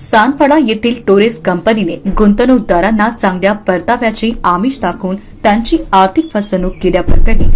सानपाडा येथील टुरिस्ट कंपनीने गुंतवणूकदारांना चांगल्या परताव्याची आमिष दाखवून त्यांची आर्थिक फसवणूक केल्याप्रकरणी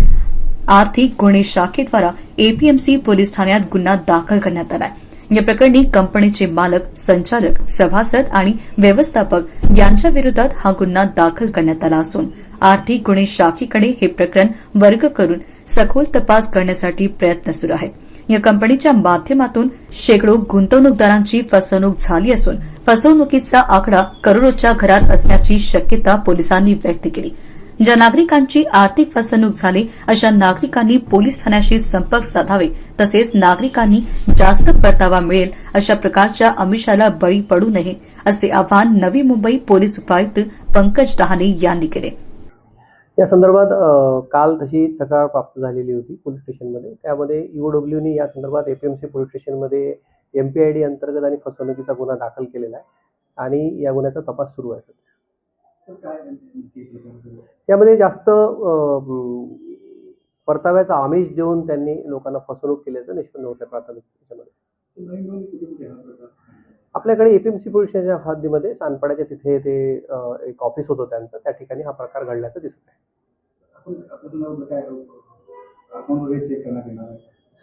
आर्थिक गुन्हे शाखेद्वारा एपीएमसी पोलीस ठाण्यात गुन्हा दाखल करण्यात आलाय. या प्रकरणी कंपनीचे मालक संचालक सभासद आणि व्यवस्थापक यांच्या विरोधात हा गुन्हा दाखल करण्यात आला असून आर्थिक गुन्हे शाखेकडे हे प्रकरण वर्ग करून सखोल तपास करण्यासाठी प्रयत्न सुरू आहेत. या कंपनीच्या माध्यमातून शेकडो गुंतवणूकदारांची फसवणूक झाली असून फसवणुकीचा आकडा करोडोच्या घरात असण्याची शक्यता पोलिसांनी व्यक्त केली. ज्या नागरिकांची आर्थिक फसवणूक झाली अशा नागरिकांनी पोलीस ठाण्याशी संपर्क साधावे तसेच नागरिकांनी जास्त परतावा मिळेल अशा प्रकारच्या अमिषाला बळी पडू नये असे आवाहन नवी मुंबई पोलीस उपायुक्त पंकज डहाणे यांनी केले. या संदर्भात काल तशी तक्रार प्राप्त झालेली होती पोलीस स्टेशनमध्ये. त्यामध्ये ईओडब्ल्यूनी या संदर्भात एपीएमसी पोलीस स्टेशनमध्ये एम पी आय डी अंतर्गत आणि फसवणुकीचा गुन्हा दाखल केलेला आहे आणि या गुन्ह्याचा तपास सुरू आहे यामध्ये जास्त अ, म, परताव्याचा आमिष देऊन त्यांनी लोकांना फसवणूक केल्याचं निष्पन्न होतं प्राथमिक त्याच्यामध्ये. आपल्याकडे एपीएमसी पोलीस स्टेशनच्या हद्दीमध्ये सानपाड्याच्या तिथे ते एक ऑफिस होतं त्यांचं. त्या ठिकाणी हा प्रकार घडल्याचं दिसत आहे.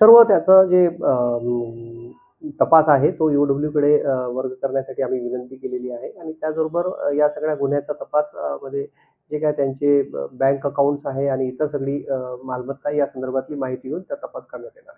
सर्व त्याचं जे तपास आहे तो ईओडब्ल्यू कडे अ, वर्ग करण्यासाठी आम्ही विनंती केलेली आहे. आणि त्याचबरोबर या सगळ्या गुन्ह्याचा तपासमध्ये जे काय त्यांचे बँक अकाउंट्स आहे आणि इतर सगळी मालमत्ता या संदर्भातली माहिती घेऊन त्या तपास करण्यात येणार